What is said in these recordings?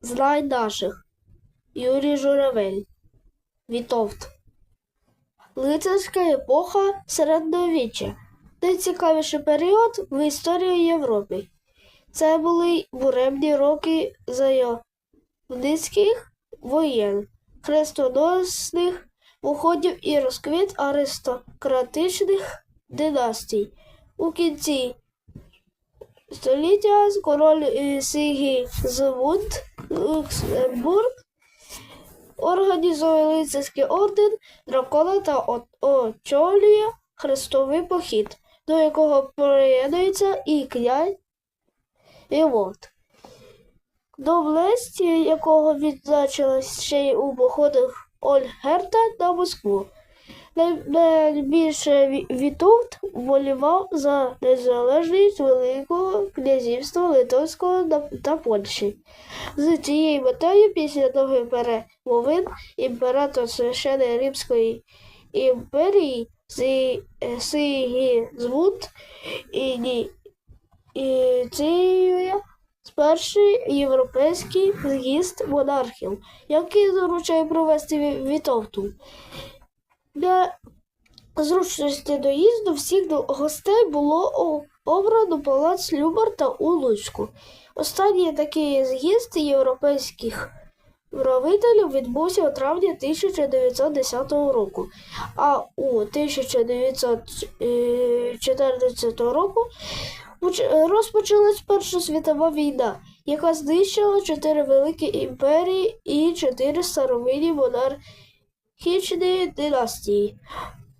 Знай наших. Юрій Журавель. Вітовт. Лицарська епоха середньовіччя. Найцікавіший період в історії Європи. Це були буремні роки зайовницьких воєн, хрестоносних походів і розквіт аристократичних династій. У кінці століття король Сигізмунд Люксембург організує лицарський орден дракона та очолює хрестовий похід, до якого приєднується і князь Івот. Доблесть якого відзначилась ще й у походах Ольгерта на Москву. Най- Найбільше Ві- Вітовт волівав за незалежність Великого князівства Литовського та Польщі. З цією метою після довгих перемовин імператор Священної Римської імперії е, Сигізмунд іні- ініціює перший європейський з'їзд монархів, який доручає провести Вітовту. Для зручності доїзду всіх гостей було обрано палац Любарта у Луцьку. Останній такий з'їзд європейських правителів відбувся у травні 1910 року, а у 1914 року поч- розпочалась Перша світова війна, яка знищила чотири великі імперії і чотири старовинні монархічні династії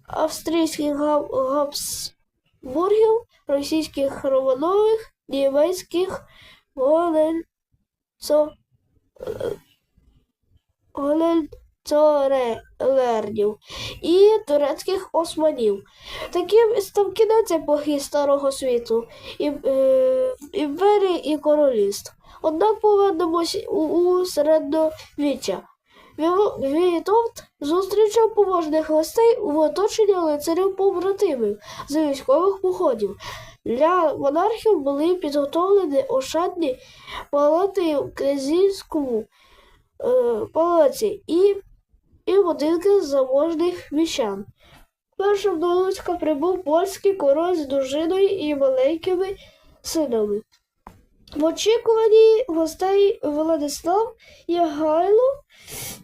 австрійських габ- Габсбургів, російських Романових, німецьких Голенцо... Голенцорелернів і турецьких османів. Таким став кінець епохи Старого світу, е, імперії і королівств. Однак повернемось у середньовіччя. Вітовт зустрічав поважних гостей у оточенні лицарів побратимів з військових походів. Для монархів були підготовлені ошатні палати в князівському е, палаці і, і будинки заможних міщан. Першим до Луцька прибув польський король з дружиною і маленькими синами. В очікуванні гостей Владислав Ягайло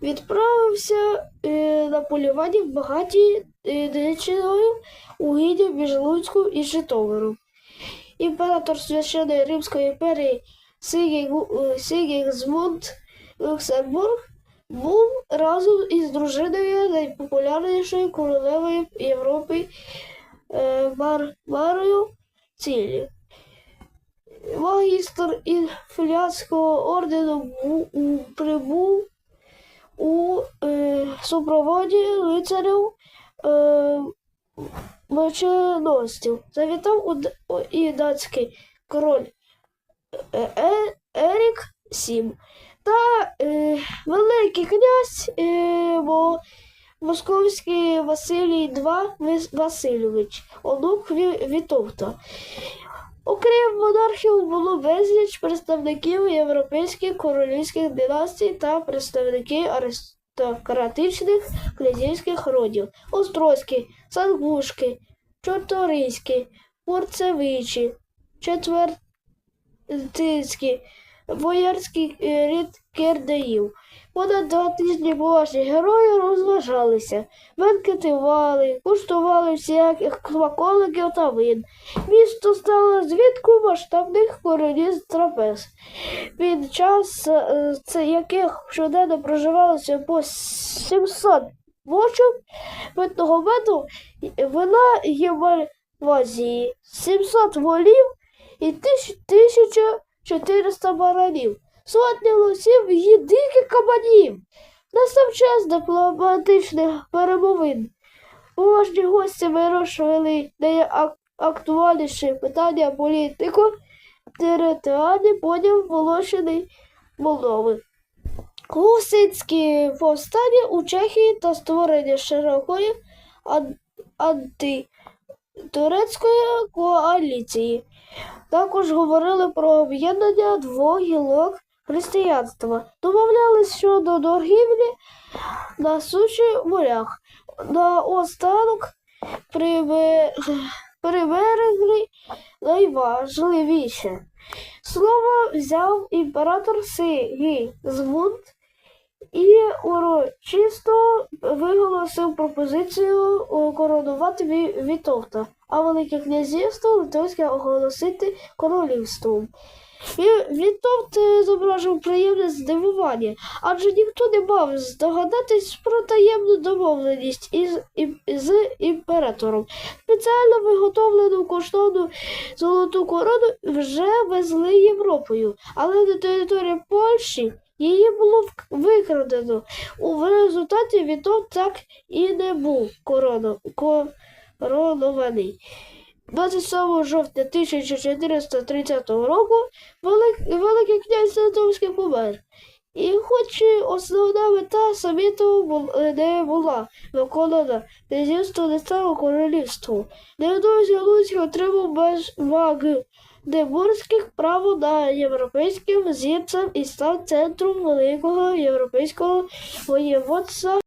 відправився е, на полювання в багатій е, дичиною у між Луцьком і Житомиром. Імператор Священної Римської імперії Сигігу- е, Сигізмунд Люксембург був разом із дружиною найпопулярнішою королевою Європи е, Барбарою Цілі. Магістр інфляцького ордену прибув у е, супроводі лицарів е, меченосців. Завітав у, у- і датський король е, е, Ерік Сім та е, великий князь е, Мо- Московський Василій II Васильович, онук Ві- Вітовта. Окрім монархів, було безліч представників європейських королівських династій та представників аристократичних князівських родів. Острозькі, Сангушки, Чорторийські, Порцевичі, Четвертицькі, Боярський е, рід Кердаїв. Понад два тижні поважні герої розважалися, бенкетували, куштували всяких смаколиків та вин. Місто стало звідку масштабних коронів трапез, під час це яких щоденно проживалося по 700 бочок питного меду, вина Євальвазії, 700 волів і 1400 баранів, сотні лосів і диких кабанів. Настав час дипломатичних перемовин. Поважні гості вирішували найактуальніші питання політико територіальний поділ Волошини Молдови. Гусицькі повстання у Чехії та створення широкої ан- антитурецької коаліції. Також говорили про об'єднання двох гілок християнства. Домовлялись щодо торгівлі на суші морях. На останок прибе- приберегли найважливіше. Слово взяв імператор Сигізмунд і урочисто виголосив пропозицію коронувати Ві- Вітовта, а Велике князівство Литовське оголосити королівством. Ві- Вітовт е, зображив приємне здивування, адже ніхто не мав здогадатись про таємну домовленість із, ім- з імператором. Спеціально виготовлену коштовну золоту корону вже везли Європою, але на території Польщі її було викрадено. У результаті Вітовт так і не був коронований. 27 жовтня 1430 року Велик, Великий князь Литовський помер. І хоч і основна мета саміту не була виконана, князівство не стало королівством. Невдовзі Луцьк отримав без Магдебурзьких право на європейським зірцем і став центром великого європейського воєводства